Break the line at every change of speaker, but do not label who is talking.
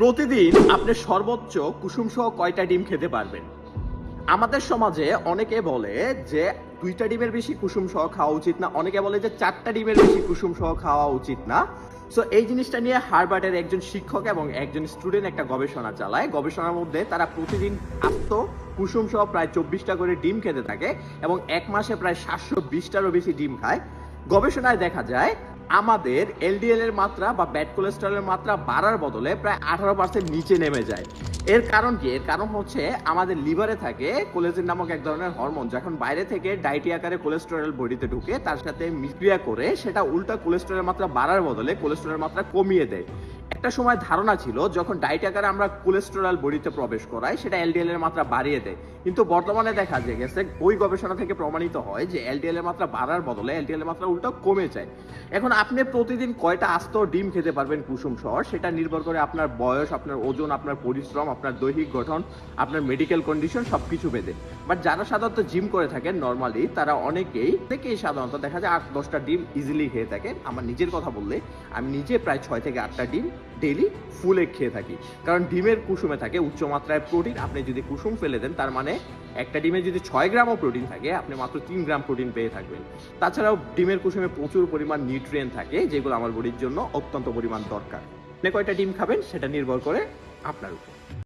প্রতিদিন আপনি সর্বোচ্চ কুসুম সহ কয়টা ডিম খেতে পারবেন? আমাদের সমাজে অনেকে বলে যে দুইটা ডিমের বেশি কুসুম সহ খাওয়া উচিত না। অনেকে বলে যে চারটা ডিমের বেশি কুসুম সহ খাওয়া উচিত না। সো এই জিনিসটা নিয়ে হার্বার্টের একজন শিক্ষক এবং একজন স্টুডেন্ট একটা গবেষণা চালায়। গবেষণার মধ্যে তারা প্রতিদিন আস্ত কুসুম সহ প্রায় চব্বিশটা করে ডিম খেতে থাকে এবং এক মাসে প্রায় সাতশো বিশটারও বেশি ডিম খায়। গবেষণায় দেখা যায় আমাদের এলডিএল এর মাত্রা বা ব্যাড কোলেস্টেরলের মাত্রা বাড়ার বদলে প্রায় আঠারো পার্সেন্ট নিচে নেমে যায়। এর কারণ কি? এর কারণ হচ্ছে আমাদের লিভারে থাকে কোলেজিন নামক এক ধরনের হরমোন যখন বাইরে থেকে ডাইটি আকারে কোলেস্টেরল বডিতে ঢুকে, তার সাথে মিক্রিয়া করে সেটা উল্টা কোলেস্টেরলের মাত্রা বাড়ার বদলে কোলেস্টেরলের মাত্রা কমিয়ে দেয়। একটা সময় ধারণা ছিল, যখন ডাইট আকারে আমরা কোলেস্টেরল বডিতে প্রবেশ করাই, সেটা এলডিএল এর মাত্রা বাড়িয়ে দেয়। কিন্তু বর্তমানে দেখা যায় গেছে, ওই গবেষণা থেকে প্রমাণিত হয় যে এলডিএল এর মাত্রা বাড়ার বদলে এলডিএল এর মাত্রা উল্টো কমে যায়। এখন আপনি প্রতিদিন কয়টা আস্ত ডিম খেতে পারবেন কুসুম শহর সেটা নির্ভর করে আপনার বয়স, আপনার ওজন, আপনার পরিশ্রম, আপনার দৈহিক গঠন, আপনার মেডিকেল কন্ডিশন সব কিছু বেঁধে বাট যারা সাধারণত জিম করে থাকেন নর্মালি তারা অনেকেই অনেকেই সাধারণত দেখা যায় আট দশটা ডিম ইজিলি খেয়ে থাকেন। আমার নিজের কথা বললে, আমি নিজে প্রায় ছয় থেকে আটটা ডিম ডেইলি ফুলে খেয়ে থাকি। কারণ ডিমের কুসুমে থাকে উচ্চ মাত্রায় প্রোটিন আপনি যদি কুসুম ফেলে দেন, তার মানে একটা ডিমে যদি ছয় গ্রামও প্রোটিন থাকে, আপনি মাত্র তিন গ্রাম প্রোটিন পেয়ে থাকবেন। তাছাড়াও ডিমের কুসুমে প্রচুর পরিমাণ নিউট্রিয়েন্ট থাকে, যেগুলো আমার বডির জন্য অত্যন্ত পরিমাণ দরকার। আপনি কয়টা ডিম খাবেন, সেটা নির্ভর করে আপনার উপর।